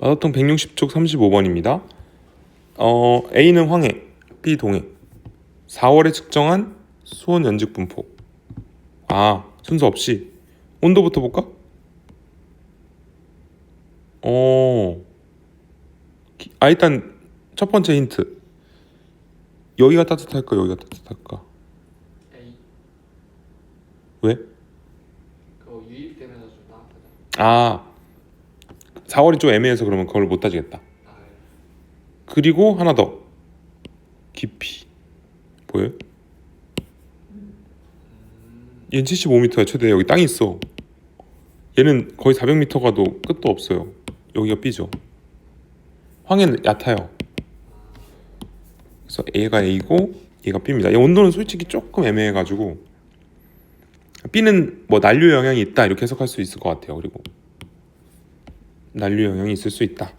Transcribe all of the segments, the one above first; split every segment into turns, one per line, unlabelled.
마더통 160쪽 35번입니다. 어, A는 황해, B 동해. 4월에 측정한 수온 연직 분포. 아, 순서 없이 온도부터 볼까? 어. 기- 아 일단 첫 번째 힌트. 여기가 따뜻할까? 여기가 따뜻할까?
A
왜?
그거 유입되면서 좀 따뜻하죠.
아. 4월이 좀 애매해서 그러면 그걸 못 따지겠다. 그리고 하나 더. 깊이. 보여요? 얘는 75m야 최대 여기 땅이 있어. 얘는 거의 400m 가도 끝도 없어요. 여기가 B죠. 황해는 얕아요. 그래서 A가 A고 얘가 B입니다. 얘 온도는 솔직히 조금 애매해가지고 B는 뭐 난류 영향이 있다 이렇게 해석할 수 있을 것 같아요. 그리고 난류 영향이 있을 수 있다.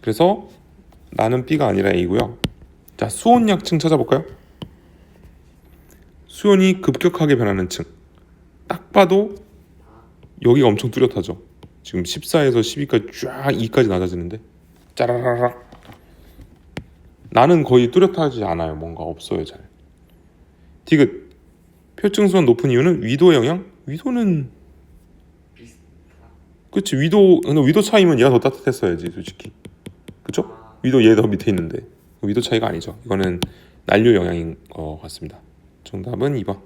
그래서 나는 B가 아니라 A고요. 자 수온 약층 찾아볼까요? 수온이 급격하게 변하는 층. 딱 봐도 여기가 엄청 뚜렷하죠. 지금 14에서 12까지 쫙 2까지 낮아지는데 짜라라락. 나는 거의 뚜렷하지 않아요. 뭔가 없어요 잘. 디귿 표층 수온 높은 이유는 위도 영향? 위도는. 그치 위도 근데 위도 차이면 얘가 더 따뜻했어야지 솔직히. 그쵸?
아,
위도 얘 더 밑에 있는데 위도 차이가 아니죠. 이거는 난류 영향인 것 같습니다. 정답은 2번.